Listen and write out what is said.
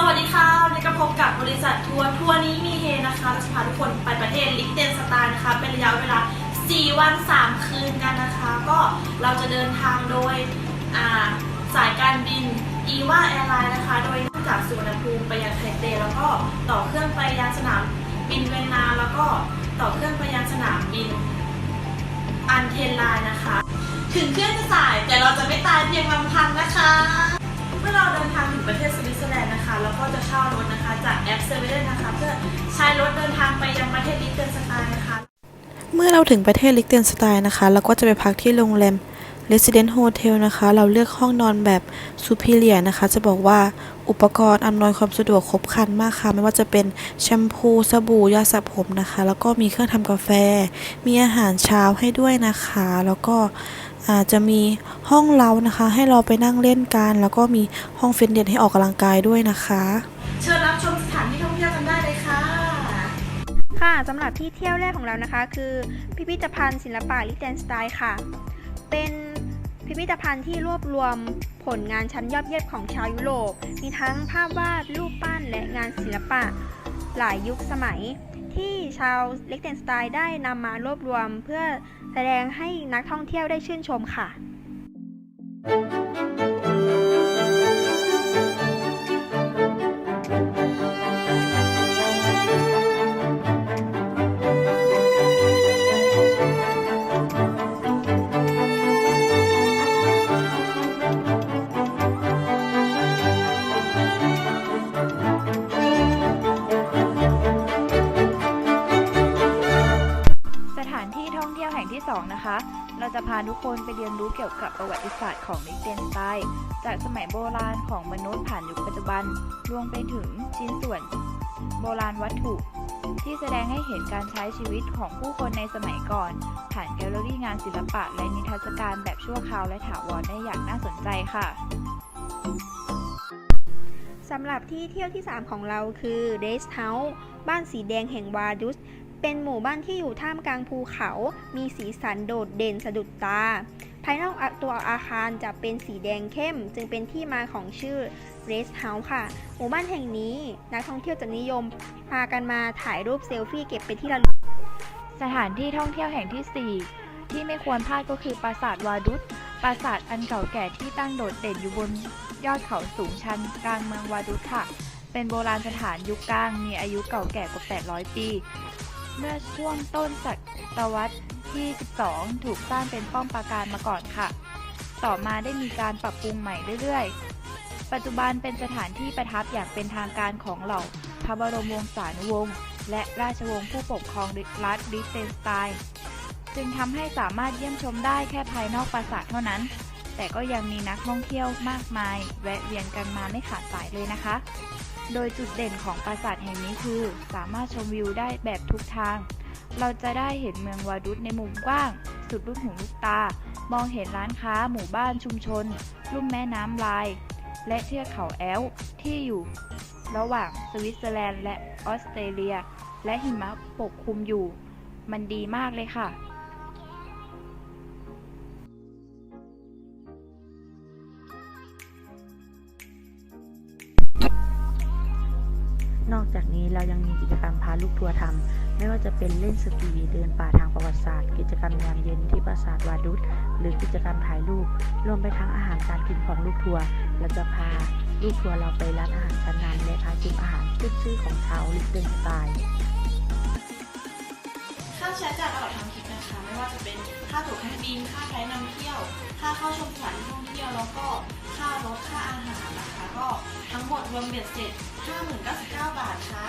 สวัสดีค่ะวันนี้ก็พบกับบริษัททัวร์ทัวร์นี้มีเฮนะคะเราจะพาทุกคนไปประเทศลิกเทนสไตน์นะคะ เป็นระยะเวลา 4 วัน 3 คืนกันนะคะ ก็เราจะเดินทางโดยสายการบินอีวาแอร์ไลน์นะคะ โดยนั่งจากสุวรรณภูมิไปยังไทเปแล้วก็ต่อเครื่องไปยังสนามบินเวียนนาแล้วก็ต่อเครื่องไปยังสนามบินอันเทนไลน์นะคะ ถึงเครื่องจะสายแต่เราจะไม่ตายเพียงลำพังนะคะ เมื่อเราเดินทางถึงประเทศสวิตเซอร์แลนด์นะคะเราก็จะเช่ารถนะคะจากแอปเซเว่นนะคะเพื่อใช้รถเดินทางไปยังประเทศลิเทนสไตน์นะคะ เมื่อเราถึงประเทศลิเทนสไตน์นะคะเราก็จะไปพักที่โรงแรม Resident Hotel นะคะ เราเลือกห้องนอนแบบ Superior นะคะ จะบอกว่าอุปกรณ์อำนวยความสะดวกครบครันมากค่ะ ไม่ว่าจะเป็นแชมพูสบู่ยาสระผมนะคะ แล้วก็มีเครื่องทำกาแฟ มีอาหารเช้าให้ด้วยนะคะ แล้วก็ อาจจะมีห้องเล้านะคะ ให้เราไปนั่งเล่นกัน แล้วก็มีห้องฟิตเนสให้ออกกำลังกายด้วยนะคะ เชิญรับชมสถานที่ท่องเที่ยวกันได้เลยค่ะ ค่ะสำหรับที่เที่ยวแรกของเรานะคะ คือ พิพิธภัณฑ์ศิลปะลิเทนสไตน์ค่ะ เป็นพิพิธภัณฑ์ที่รวบรวมผลงานชั้นยอดเยี่ยมของชาวยุโรป มีทั้งภาพวาดรูปปั้นและงานศิลปะ หลายยุคสมัย ที่ชาวเล็กเทนสไตน์ได้นำมารวบรวมเพื่อแสดงให้นักท่องเที่ยวได้ชื่นชมค่ะ เราจะพาทุกคนไปเรียนรู้เกี่ยวกับประวัติศาสตร์ของลิเทนสไตน์จากสมัยโบราณของมนุษย์ผ่านยุคปัจจุบัน รวมไปถึงชิ้นส่วนโบราณวัตถุ ที่แสดงให้เห็นการใช้ชีวิตของผู้คนในสมัยก่อน ผ่านแกลเลอรี่งานศิลปะและนิทรรศการแบบชั่วคราวและถาวรได้อย่างน่าสนใจค่ะสำหรับที่เที่ยวที่ 3 ของเราคือ r e s t House บ้านสีแดงแห่งวาดุส เป็นหมู่บ้านที่อยู่ท่ามกลางภูเขา มีสีสันโดดเด่นสะดุดตา ภายนอกตัวอาคารจะเป็นสีแดงเข้ม จึงเป็นที่มาของชื่อ r e s t House ค่ะ หมู่บ้านแห่งนี้นักท่องเที่ยวจะนิยม พากันมาถ่ายรูปเซลฟี่เก็บไปที่ระลึก สถานที่ท่องเที่ยวแห่งที่ 4 ที่ไม่ควรพลาดก็คือปราสาทวาดุสปราสาทอันเก่าแก่ที่ตั้งโดดเด่นอยู่บนยอดเขาสูงชันกลางเมืองวาดุสค่ะ เป็นโบราณสถานยุคกลางมีอายุเก่าแก่กว่า 800 ปี เมื่อช่วงต้นศตวรรษที่ 12 ถูกสร้างเป็นป้อมปราการมาก่อนค่ะ ต่อมาได้มีการปรับปรุงใหม่เรื่อยๆ ปัจจุบันเป็นสถานที่ประทับอย่างเป็นทางการของเหล่าพระบรมวงศานุวงศ์และราชวงศ์ผู้ปกครองรัฐลิเทนสไตน์จึงทำให้สามารถเยี่ยมชมได้แค่ภายนอกปราสาทเท่านั้น แต่ก็ยังมีนักท่องเที่ยวมากมาย แวะเวียนกันมาไม่ขาดสายเลยนะคะ โดยจุดเด่นของปราสาทแห่งนี้คือ สามารถชมวิวได้แบบทุกทาง เราจะได้เห็นเมืองวาดุสในมุมกว้าง สุดลูกหูลูกตา มองเห็นร้านค้าหมู่บ้านชุมชน ลุ่มแม่น้ำลาย และเทือกเขาแอลที่อยู่ ระหว่างสวิตเซอร์แลนด์และออสเตรเลีย และหิมะปกคลุมอยู่ มันดีมากเลยค่ะ นอกจากนี้เรายังมีกิจกรรมพาลูกทัวร์ทำไม่ว่าจะเป็นเล่นสกีเดินป่าทางประวัติศาสตร์ กิจกรรมยามเย็นที่ปราสาทวาดุสหรือกิจกรรมถ่ายรูป รวมไปทั้งอาหารการกินของลูกทัวร์เราจะพาลูกทัวร์เราไปร้านอาหารชั้นนำและพาชิมอาหารขึ้นชื่อของชาวลิเทนสไตน์ค่าใช้จ่ายตลอดทั้งทริปนะคะไม่ว่าตั๋วเครื่องบิน ค่าไกด์นำเที่ยว ค่าเข้าชมสถานที่ท่องเที่ยว แล้วก็ค่ารถ ค่าอาหารนะคะ ก็ทั้งหมดรวมเบ็ดเสร็จ 5 0 9 9 บาทค่ะ